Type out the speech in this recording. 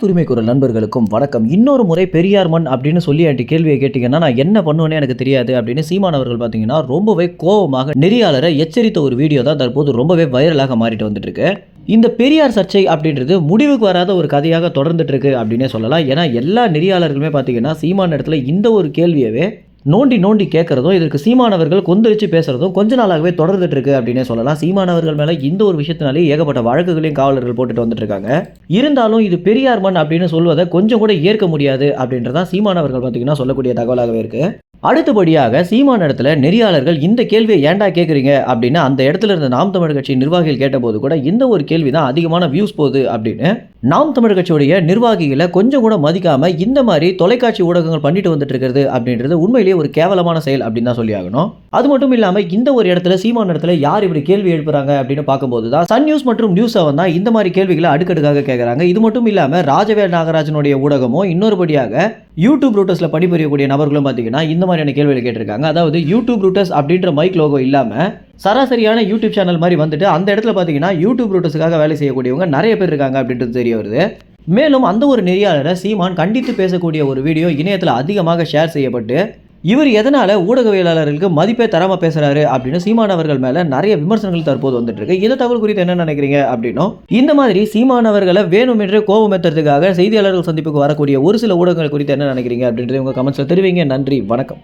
உரிமை குரல் நண்பர்களுக்கும் வணக்கம். இன்னொரு முறை பெரியார் மண் அப்படின்னு சொல்லி என்கிட்ட கேள்வியை கேட்டிங்கன்னா நான் என்ன பண்ணுவேனே எனக்கு தெரியாது அப்படின்னு சீமான் அவர்கள் பார்த்தீங்கன்னா ரொம்பவே கோபமாக நெறியாளரை எச்சரித்த ஒரு வீடியோ தான் தற்போது ரொம்பவே வைரலாக மாறிட்டு வந்துட்டு இருக்கு இந்த பெரியார் சர்ச்சை அப்படின்றது முடிவுக்கு வராத ஒரு கதையாக தொடர்ந்துட்டு இருக்கு அப்படின்னே சொல்லலாம். ஏன்னா எல்லா நெறியாளர்களுமே பார்த்தீங்கன்னா சீமான் இடத்துல இந்த ஒரு கேள்வியவே நோண்டி நோண்டி கேட்குறதும் இதற்கு சீமானவர்கள் கொந்தளிச்சு பேசுறதும் கொஞ்ச நாளாகவே தொடர்ந்துட்டு இருக்கு அப்படின்னே சொல்லலாம். சீமானவர்கள் மேலே இந்த ஒரு விஷயத்தினாலே ஏகப்பட்ட வழக்குகளையும் காவலர்கள் போட்டுட்டு வந்துட்டு இருக்காங்க இருந்தாலும் இது பெரியார் மண் அப்படின்னு சொல்வதை கொஞ்சம் கூட ஏற்க முடியாது அப்படின்றதான் சீமானவர்கள் பார்த்தீங்கன்னா சொல்லக்கூடிய தகவலாகவே இருக்கு. அடுத்தபடியாக சீமான இடத்துல நெறியாளர்கள் இந்த கேள்வியை ஏன்டா கேட்குறீங்க அப்படின்னு அந்த இடத்துல இருந்த நாம் தமிழ் கட்சி நிர்வாகிகள் கேட்டபோது கூட இந்த ஒரு கேள்வி தான் அதிகமான வியூஸ் போகுது அப்படின்னு நாம் தமிழ் கட்சியுடைய நிர்வாகிகளை கொஞ்சம் கூட மதிக்காமல் இந்த மாதிரி தொலைக்காட்சி ஊடகங்கள் பண்ணிட்டு வந்துட்டு இருக்கிறது அப்படின்றது உண்மையிலேயே ஒரு கேவலமான செயல் அப்படின்னு தான் சொல்லி ஆகணும். அது மட்டும் இல்லாமல் இந்த ஒரு இடத்துல சீமான் இடத்துல யார் இப்படி கேள்வி எழுப்புறாங்க அப்படின்னு பார்க்கும்போது தான் சன் நியூஸ் மற்றும் நியூஸ் செவன் தான் இந்த மாதிரி கேள்விகளை அடுக்கடுக்காக கேட்குறாங்க இது மட்டும் இல்லாமல் ராஜவேல் நாகராஜனுடைய ஊடகமும் இன்னொருபடியாக யூடியூப் ரூட்டர்ஸ்ல பணிபுரியக்கூடிய நபர்களும் பார்த்தீங்கன்னா இந்த மாதிரியான கேள்விகளை கேட்டிருக்காங்க. அதாவது யூடியூப் ரூட்டர்ஸ் அப்படின்ற மைக் லோகோ இல்லாமல் சராசரியான யூடியூப் சேனல் மாதிரி வந்துட்டு அந்த இடத்துல பார்த்தீங்கன்னா யூடியூப் ரூட்டர்ஸுக்காக வேலை செய்யக்கூடியவங்க நிறைய பேர் இருக்காங்க அப்படின்றது தெரிய வருது. மேலும் அந்த ஒரு நெறியாளரை சீமான் கண்டித்து பேசக்கூடிய ஒரு வீடியோ இணையத்தில் அதிகமாக ஷேர் செய்யப்பட்டு இவர் எதனால் ஊடகவியலாளர்களுக்கு மதிப்பே தராமல் பேசுகிறாரு அப்படின்னு சீமான் அவர்கள் நிறைய விமர்சனங்கள் தற்போது வந்துட்டு இருக்கு இந்த தகவல் குறித்து என்ன நினைக்கிறீங்க அப்படின்னும் இந்த மாதிரி சீமான் அவர்களை வேணுமென்றே கோபம் ஏற்றுறதுக்காக செய்தியாளர்கள் சந்திப்புக்கு வரக்கூடிய ஒரு சில ஊடகங்கள் குறித்து என்ன நினைக்கிறீங்க அப்படின்றது உங்கள் கமெண்ட்ஸில் தெரிவிங்க. நன்றி வணக்கம்.